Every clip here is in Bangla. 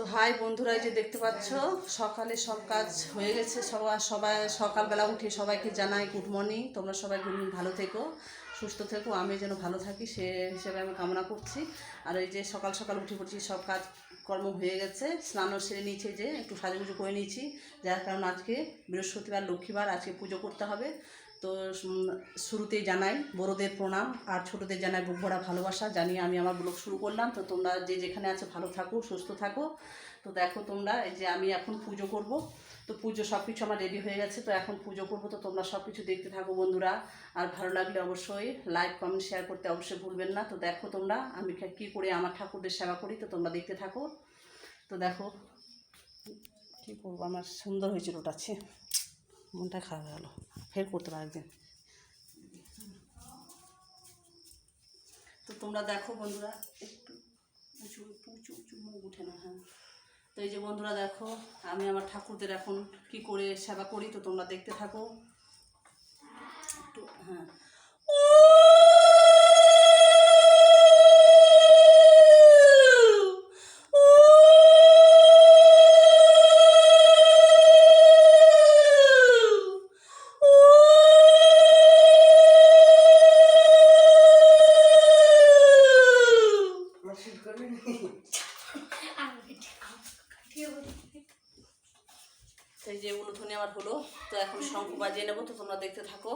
তো হাই বন্ধুরা যে দেখতে পাচ্ছ, সকালে সব কাজ হয়ে গেছে সবাই সবাই সকালবেলা উঠে সবাইকে জানাই গুড মর্নিং তোমরা সবাই গুড ভালো থেকো, সুস্থ থেকো আমি যেন ভালো থাকি সে হিসেবে আমি কামনা করছি। আর এই যে সকাল সকাল উঠে পড়ছি, সব কাজ কর্ম হয়ে গেছে, স্নানও সেরে নিয়েছে যে, একটু সাজুগুজু করে নিয়েছি। যার কারণ আজকে বৃহস্পতিবার, লক্ষ্মীবার, আজকে পুজো করতে হবে। তো শুরুতেই জানাই, বড়োদের প্রণাম, আর ছোটোদের জানাই বুক ভরা ভালোবাসা। জানিয়ে আমি আমার ব্লগ শুরু করলাম, তো তোমরা যে যেখানে আছো ভালো থাকো, সুস্থ থাকো। তো দেখো তোমরা, এই যে আমি এখন পুজো করব। তো পুজো সব কিছু আমার রেডি হয়ে গেছে, তো এখন পুজো করব, তো তোমরা সব কিছু দেখতে থাকো বন্ধুরা। আর ভালো লাগলে অবশ্যই লাইক কমেন্ট শেয়ার করতে অবশ্যই ভুলবেন না। তো দেখো তোমরা, আমি কী করে আমার ঠাকুরদের সেবা করি, তো তোমরা দেখতে থাকো। তো দেখো, কী করব, আমার সুন্দর হয়েছিল ওটাচ্ছে মনটা খারাপ গেলো। ফের করতে পারো একদিন। তো তোমরা দেখো বন্ধুরা, একটু উঁচু উঁচু উঁচু মুখ উঠে না হ্যাঁ। তো এই যে বন্ধুরা দেখো, আমি আমার ঠাকুরদের এখন কি করে সেবা করি তো তোমরা দেখতে থাকো। একটু হ্যাঁ তো এই যে উলুধনি আমার হলো তো এখন শঙ্খ বাজিয়ে নেব তো তোমরা দেখতে থাকো।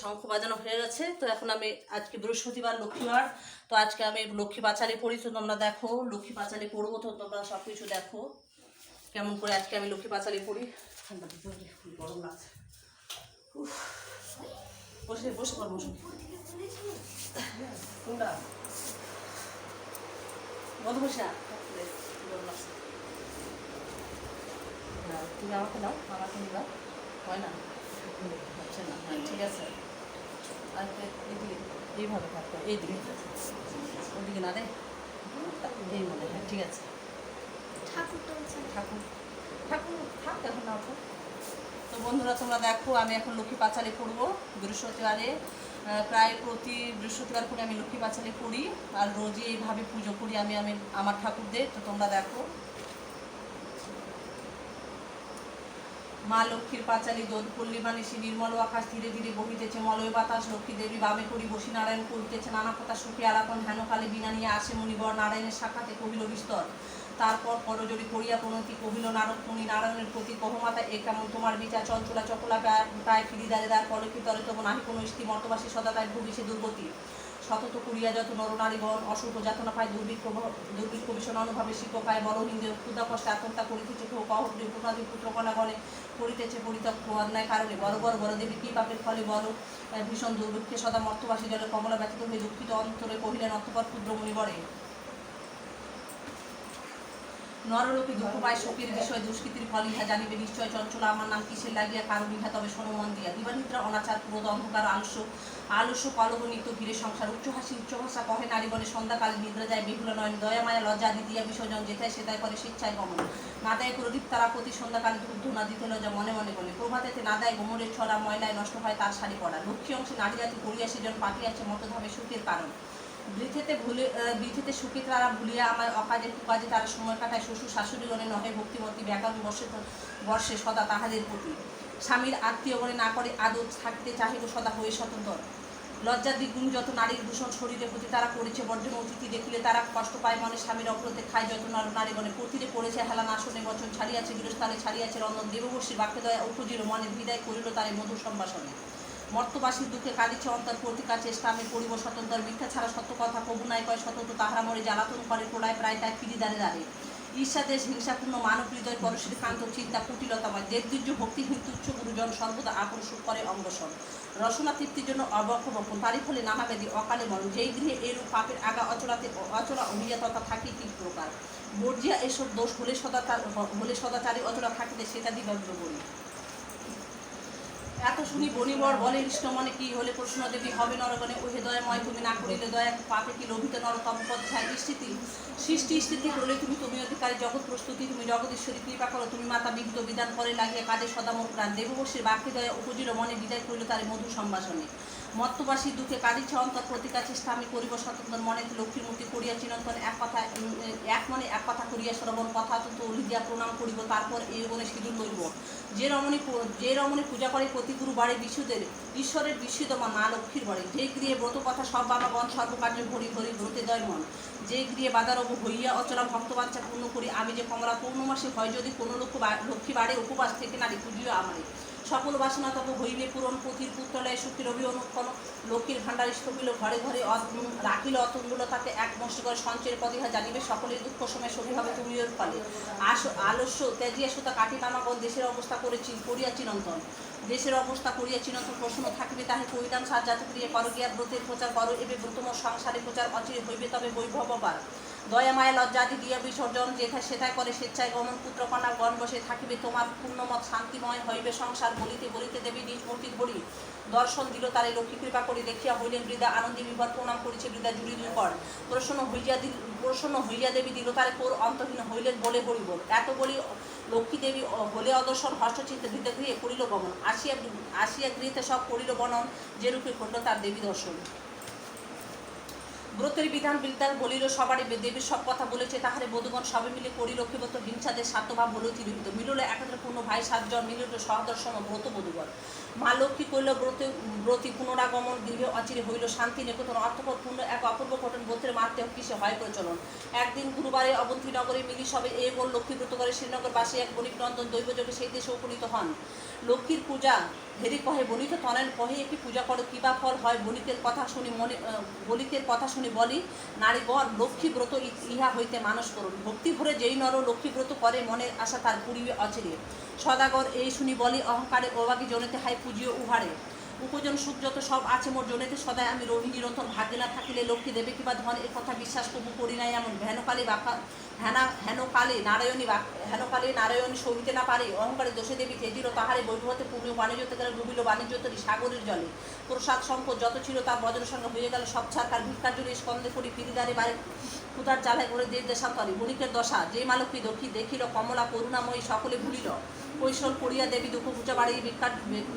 শঙ্খ বাজানো হয়ে গেছে, তো এখন আমি আজকে বৃহস্পতিবার, লক্ষ্মীবার। তো আজকে আমি লক্ষ্মী পাঁচালি পড়ি, তো তোমরা দেখো, লক্ষ্মী পাঁচালি পড়ব তো তোমরা সব কিছু দেখো। কেমন করে আজকে আমি লক্ষ্মী পাঁচালি পড়ি? ঠান্ডা দিতে গরম লাগছে। বসে বসে পড় বসে। কোনটা? বন্ধ বসে না গরম লাগছে। তুমি আমাকে নাও আমাকে নিবা। হয় না? হচ্ছে না হ্যাঁ ঠিক আছে। আর এদিকে এইভাবে থাকতো এইদিকে। ওদিকে না রে? এই মনে হয় ঠিক আছে। ঠাকুর ঠাকুর। তো বন্ধুরা, তোমরা দেখো, আমি এখন লক্ষ্মী পাঁচালি পড়ব বৃহস্পতিবারে। প্রায় প্রতি বৃহস্পতিবার করে আমি লক্ষ্মী পাঁচালি পড়ি, আর রোজই এইভাবে পুজো করি আমি আমি, আমার ঠাকুরদের। তো তোমরা দেখো। মা লক্ষ্মীর পাঁচালি দোদ পল্লীমা নিশি নির্মল আকাশ ধীরে ধীরে বহিতেছে, মলয় বাতাস লক্ষ্মী দেবী বামে করি বসি নারায়ণ করিতেছে, নানা কথা সুখী আলাপন হেনকালে বিনা নিয়ে আসে মুনিবর, নারায়ণের শাখাতে কহিল বিস্তর। তারপর করজোড়ি করিয়া প্রণতি কহিল, নারদ মুনি, নারায়ণের প্রতি কহমাতা, এ কেমন তোমার বিচার? চঞ্চলা চকলা প্রায়- প্রায় ফিরি দাঁড়ে দাঁড় পলকি তরে তবু নাহি কোনো স্ত্রী, মর্তবাসী সদা তাই ভুগিছে দুর্গতি। শতত কুড়িয়া যত নরনারীগণ অসুখ যাতনা পায় দুর্ভিক্ষ দুর্ভিক্ষ ভীষণ অনুভাবে শিক্ষকায় বলহীনদের ক্ষুদা কষ্টে আত্মহত্যা করিতেছে কেউ কহটি পুত্রাদি পুত্রকণাগণে করিতেছে পরিতক্ষ অন্যায় কারণে। বড় বড় বড় দেবী কি পাপের ফলে বড় ভীষণ দুর্ভিক্ষে সদা মর্তবাসী জলে কমলা ব্যতীত হয়ে দুঃখিত অন্তরে কহিলেন, অতপর ক্ষুদ্রমণি বড়ে নরলোকে দুঃখ পায়, শোকের বিষয়, দুষ্কৃতির ফল, ইহা জানিবে নিশ্চয় চঞ্চলা। আমার নাম কিসের লাগিয়া, কারণ ইহা তবে শোনো মন দিয়া। দিবানিদ্রা অনাচার, ক্রোধ, অন্ধকার, আলস্য আলস্য, কলহ, নিত্য ঘিরে সংসার। উচ্চ হাসি, উচ্চ ভাষা কহে, নারী বলে সন্ধ্যাকালে নিদ্রা যায়, বেহুলা নয়ন, দয়া, মায়া, লজ্জা আদি দিয়া বিসর্জন যেথায় সেথায় করে স্বেচ্ছায় গমন। না দেয় প্রদীপ তারা প্রতি সন্ধ্যাকালে ধূপ না দিতে লজ্জা মনে মনে বলে। প্রভাতেতে না দেয় গোমরের ছড়া, ময়লায় নষ্ট হয় তার শাড়ি পরা। লক্ষ্মী অংশে নারী জাতি করিয়া সেজন পাঠিয়াছে মতধামে সুখের কারণ। বৃথেতে ভুলে বৃথেতে সুখী তারা ভুলিয়া আমার অকাজে কুকাজে তারা সময় কাটায়। শ্বশুর শাশুড়িগণে নহে ভক্তিমতী ব্যাকরণ বর্ষে বর্ষে সদা তাহাদের প্রতি। স্বামীর আত্মীয়গণে না করে আদর থাকিতে চাহিব সদা হয়ে স্বতন্ত্র। লজ্জা দ্বিগুণ যত নারীর দূষণ শরীরের প্রতি তারা করেছে বর্জন অতিথি দেখিলে তারা কষ্ট পায় মনে। স্বামীর অগ্রতে খায় যত নর নারীগণে প্রতিরে পড়েছে হেলান আসনে বচন, ছাড়িয়াছে গৃহস্থানে, ছাড়িয়াছে রন্ধন। দেববর্ষী বাক্য দয়া উপজির মনে বিদায় করিল তারে মধুর সম্ভাষণে। মর্তবাসীর দুঃখে কাঁদিছে অন্তর প্রতিকার চেষ্টা। আমি পরিব স্বতন্ত্র মিথ্যা ছাড়া সত্য কথা। কবু নাই কয় স্বতন্ত্র তাহারা মরে জ্বালাতন করে প্রলয় প্রায় তাই ফিরি দাঁড়ে দাঁড়ে ঈর্ষা, দেশ, হিংসাপূর্ণ, মানব হৃদয়, পরশের কান্ত চিন্তা, কুটিলতাময়, দেবদুর্য, ভক্তিহীন, তুচ্ছ গুরুজন সর্বদা আকর্ষণ করে অঙ্গসন রসনা তৃপ্তির জন্য অবক্ষ বক্ষণ। তারই ফলে নানা ব্যাধি, অকালে মরণ। যেই গৃহে এরূপ পাপের আগা অচলাতে অচলা অভিজাততা থাকে তিন প্রকার? বর্জিয়া এসব দোষ হলে সদাচার হলে সদাচারী অচলা থাকিতে সেটা দিবজ্র বলি। এত শুনি বনিবর বলে, কৃষ্ণ মনে কি হলে প্রশ্ন দেবী হবে নরগণে, ওহে দয়াময়, তুমি না করিলে দয়া, পাপে কি লোভিত নরতম পথ স্থিতি সৃষ্টি, স্থিতি করলে তুমি তুমি অধিকারী, জগৎ, প্রস্তুতি, তুমি জগদীশ্বরী কৃপা করো তুমি মাতা বিহিত বিধান, করে লাগিয়ে কাজে সদা মোর প্রাণ। দেববর্ষের বাকি দয়া, উপজির মনে বিদায় করিল তার মধু সম্ভাষণে। মত্তবাসী দুঃখে কাঁদিছে, অন্তর প্রতিকার চেষ্টা আমি করিব স্বতন্ত্র মনে লক্ষ্মীর মূর্তি করিয়া চিরন্তন এক কথা এক মনে এক কথা করিয়া শ্রবণ কথা তো লিখিয়া প্রণাম করিব, তারপর এই গুণে সিঁদুর লইব যে রমণী যে রমণী পূজা করে প্রতিগুরু বাড়ি বিশুদের, ঈশ্বরের মা মা লক্ষ্মীর বাড়ি। যে গৃহে ব্রত কথা সব বাবাগণ সর্বকার্য ভরি ভরি ব্রতে দয় মন। যে গৃহে বাদারব হইয়া অচলা ভক্ত বাচ্চা পূর্ণ করি। আমি যে কমলা পূর্ণমাসে হয় যদি কোনো লক্ষ্য লক্ষ্মী বাড়ে উপবাস থেকে নারী পুজিও আমারে। সকল বাসনা তত হইবে পূরণ, পুঁথির পুত্রলয় সুখীর অভি অনুক্ষণ লক্ষ্মীর ভাণ্ডার স্থপিল ঘরে ঘরে রাখিল অতুলগুলো তাতে এক মস্ত করে সঞ্চয়ের পদিহা জানিবে সকলের দুঃখ সময় সবি হবে তুমি ওর ফলে। আস, আলস্য, ত্যাজিয়া সুতা কাটি তামাগণ দেশের অবস্থা করেছি, করিয়া চিরন্তন। দেশের অবস্থা করিয়া চিরন্তন প্রশ্ন থাকিবে তাহে কইলাম সাজ্জাত ক্রিয়া করো গিয়া ব্রতের প্রচার করো, এবে ব্রতম সংসারে প্রচার অচিরে হইবে, তবে বৈভববার দয়া মায়া লজ্জাদি দিয়া বিসর্জন যেথায় সেথায় করে স্বেচ্ছায় গমন পুত্র কন্যা গণ বসে থাকিবে, তোমার পূর্ণমত শান্তিময় হইবে সংসার, বলিতে বলিতে দেবী নিজ মূর্তির বলি দর্শন দিল তারে, লক্ষ্মী কৃপা করে, দেখিয়া হইলেন বৃদা আনন্দী বিভর, প্রণাম করেছে বৃদা জুড়ি দুই কর প্রসন্ন হইয়া দিল প্রসন্ন হইয়া দেবী দিল তারে, কোর অন্তহীন হইলেন বলে বলিব। এত বলি লক্ষ্মী দেবী হলে অদর্শন হস্তচিত্তে বৃদ্ধ গৃহে করিল গমন। আসিয়া আসিয়া গৃহীতে সব করিল বনন, যেরূপে ঘটল তার দেবী দর্শন। ব্রতের বিধান বিদ্যার বলিল, সবারই দেবীর সব কথা বলেছে, তাহারে বধুগণ সবে মিলে করি লক্ষ্মীবত হিংসাদের স্বার্থভাব বলে তিরোহিত মিললে একাত্র পূর্ণ ভাই সাতজন মিলিল সহদর্শন ব্রত বধুগণ। মা লক্ষ্মী কইল ব্রতে, ব্রতী পুনরাগমন গৃহে অচিরে হইল শান্তি নিকেতন, অর্থপর পূর্ণ এক অপূর্ব ঘটন ব্রতের মারতে কিসে হয় প্রচলন? একদিন গুরুবারে অবন্তী নগরে মিলি সবে এ বল লক্ষ্মী ব্রত করে, শ্রীনগরবাসী এক বণিক নন্দন দৈবযোগে সেই দেশে উপনীত হন। লক্ষ্মীর পূজা, হেরি কহে, বণিত তনেন কহে, একটি পূজা করো কিবা ফল হয় বণিকের কথা শুনি মনে বণিকের কথা শুনি বলি নারীগণ লক্ষ্মী ব্রত ইহা হইতে মানুষ করুন। ভক্তি ভরে যেই নর লক্ষ্মীব্রত করে, মনের আশা তার পুরিবে অচিরে। সদাগর এই শুনি বলি, অহংকারে অবাগী জনিতে হাই পুজিও উহারে। উপজন সুখ যত সব আছে মোর জনেতে সদায় আমি রোহিণী নিরন্তর ভাগ্যে না থাকিলে লক্ষ্মী দেবে কিবা ধন, এ কথা বিশ্বাস কবু করি নাই এমন। ভ্যানকালে বাপা, হেনা, হেনকালে নারায়ণী হেনকালে নারায়ণী সহিতে না পারে, অহংকারে দোষে দেবী তেজির তাহারে বৈভবতে পূর্ণ বাণিজ্যতে গেলে ডুবিল বাণিজ্য তরি সাগরের জলে। প্রসাদ সম্পদ যত ছিল তার বজ্র সঙ্গে হয়ে গেল সব ছাড় তার ভিক্ষার জন্য স্কন্দে করি ফিরিদারে বাড়ি ক্ষুধার জ্বালায় করে দেশ দেশান্তরে বণিকের দশা, যে মালকী দক্ষী দেখিল, কমলা, করুণাময়ী সকলে ভুলিল। কৈশোর করিয়া দেবী দুঃখ পূজা বাড়ি ভিক্ষা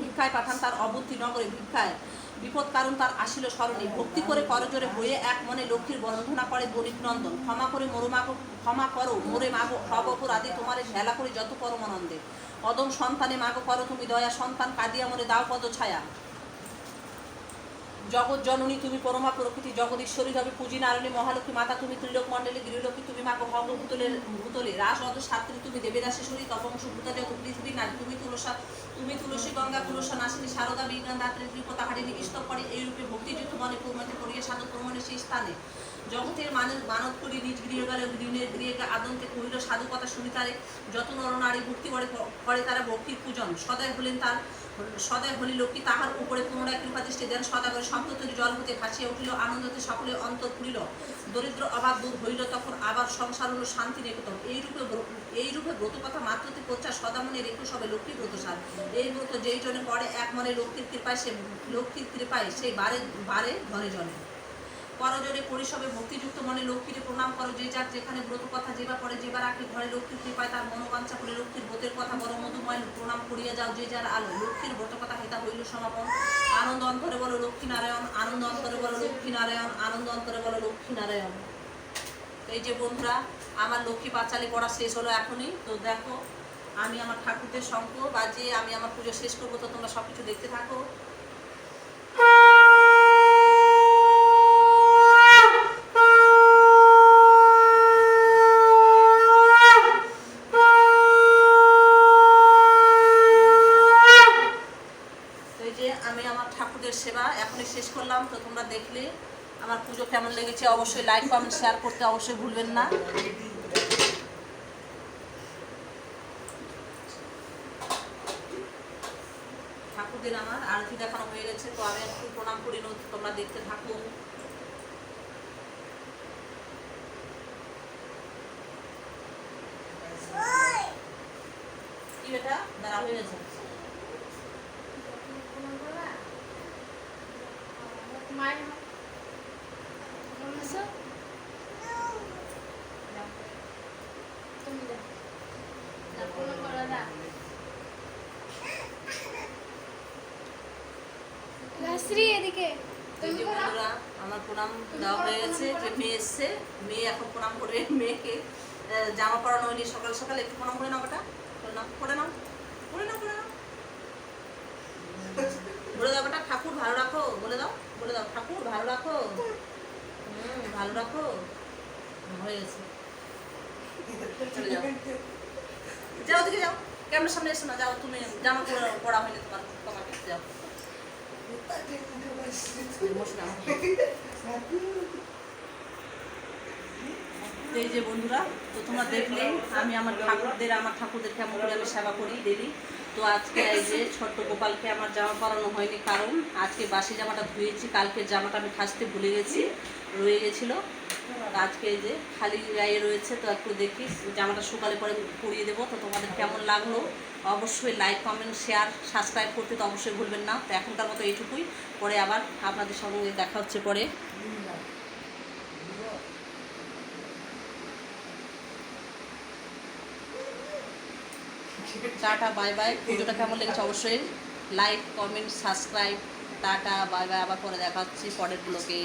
ভিক্ষায় পাঠান তার অবুদ্ধি নগরে ভিক্ষায়। বিপদ কারণ তার আসিল স্মরণে। ভক্তি করে করজোরে হয়ে এক মনে লক্ষ্মীর বন্ধনা করে বণিক নন্দন। ক্ষমা করে মোর মাগো, ক্ষমা করো, মোরে মাগো সব অপরাধী তোমারে হেলা করে যত পরমানন্দে। অদম সন্তানে মাগো করো তুমি দয়া, সন্তান কাঁদিয়া মোরে দাও পদ ছায়া। জগৎ জননী তুমি পরমা প্রকৃতি, জগদীশ্বরী হবে পুঁজি নারণী, মহালক্ষ্মী মাতা তুমি ত্রিলোক মণ্ডলী, গৃহলক্ষ্মী তুমি মাগো ভঙ্গ ভূতলের ভূতলে, রাস অদ সাত্রী তুমি দেবেদাসেশ্বরী তপংশ ভূতা, জগৎ, পৃথিবী, নারী তুমি তুলসা, তুমি তুলসী, গঙ্গা, তুলসা, নাসিনী শারদা বিজ্ঞান, দাত্রী ত্রিপতা হারিণী ইষ্টপ করে এই রূপে ভক্তিযুক্ত মনে পূর্ণতে করিয়া সাধক প্রমাণে সেই স্থানে। জগতের মানব করি নিজ গৃহ গেলে গৃহের গৃহে আদন্তে কহিল সাধু কথা শুনি তারে, যত নর নারী ভক্তি করে করে তারা ভক্তির পূজন। সদাই হলেন তার সদয় হলি লক্ষ্মী তাহার উপরে পুনরায় কৃপা দৃষ্টি দেন। সদাগরে সম্পত্তির জল হতে ভাসিয়া উঠিল, আনন্দতে সকলে অন্তর খুলিল। দরিদ্র অভাব দূর হইল, তখন আবার সংসার হল শান্তি নিকেতন এইরূপে এইরূপে ব্রত কথা মাত্রতে প্রচার সদা মনে রেখো সবে লক্ষ্মী ব্রত সার এই ব্রত যেই জনে পড়ে এক মনে লক্ষ্মীর কৃপায় সে লক্ষ্মীর কৃপায় সেই বারে বারে ধরে জনে। করজনে পরিসবে ভক্তিযুক্ত মনে লক্ষ্মীরে প্রণাম করো, যে যার যেখানে ব্রত কথা যেবা পরে যেবার রাখলে ঘরে লক্ষ্মীর কৃপায়, তার মনোবাঞ্ছা করে লক্ষ্মীর ব্রতের কথা বড় মধুময় প্রণাম করিয়া যাও, যে যার আলো লক্ষ্মীর ব্রত কথা হেতা হইল সমাপন। আনন্দ অন্তরে বলো লক্ষ্মী নারায়ণ, আনন্দ অন্তরে বলো লক্ষ্মী নারায়ণ, আনন্দ অন্তরে বলো লক্ষ্মী নারায়ণ। এই যে বন্ধুরা, আমার লক্ষ্মী পাঁচালি পড়া শেষ হলো এখনই। তো দেখো, আমি আমার ঠাকুরদের শঙ্খ বাজিয়ে আমি আমার পুজো শেষ করব, তো তোমরা সব কিছু দেখতে থাকো তো এই যে আমি আমার ঠাকুরের সেবা এখনই শেষ করলাম তো তোমরা দেখলে। আমার পুজো কেমন লেগেছে, অবশ্যই লাইক কমেন্ট শেয়ার করতে অবশ্যই ভুলবেন না। ঠাকুরদের আমার আরতি দেখানো হয়ে গেছে, তো আমি একটু প্রণাম করি তোমরা দেখতে থাকো। কি বেটা? দাঁড়া, হয়ে গেছে। কে এই যে বন্ধুরা, আমার প্রণাম দেওয়া হয়ে গেছে, যে মেয়ে এসছে, মেয়ে এখন প্রণাম করে মেয়েকে জামা পরানো হয়নি, সকাল সকাল একটু প্রণাম করে নাও বেটা। নাও, করে নাও করে নাও করে নাও। বলে দাও বেটা, ঠাকুর ভালো রাখো, বলে দাও বলে দাও, ঠাকুর ভালো রাখো। হুম, ভালো রাখো। হয়ে গেছে। চলে যাও। যাও, ওদিকে যাও। ক্যামেরার সামনে এসো না, যাও, তুমি জামা পরা পড়া হয়নি তোমার, তোমাকে। যাও। এই যে বন্ধুরা, তো তোমরা দেখলে আমি আমার ঠাকুরদের আমার ঠাকুরদের কেমন করে আমি সেবা করি ডেলি। তো আজকে এই যে ছোট্ট গোপালকে আমার জামা পরানো হয়নি কারণ আজকে বাসি জামাটা ধুয়েছি, কালকের জামাটা আমি খাসতে ভুলে গেছি, রয়ে গেছিল। আজকে যে খালি গায়ে রয়েছে, তো একটু দেখি জামাটা সকালে পরে পরিয়ে দেবো। তো তোমাদের কেমন লাগল? অবশ্যই লাইক কমেন্ট শেয়ার সাবস্ক্রাইব করতে তো অবশ্যই ভুলবেন না। তো এখনকার মতো এইটুকুই। পরে আবার আপনাদের সঙ্গে দেখা হচ্ছে পরে। টাটা বাই বাই ভিডিওটা কেমন লেগেছে অবশ্যই like comment subscribe tata bye bye আবার পরে দেখা হচ্ছে পরের ব্লগে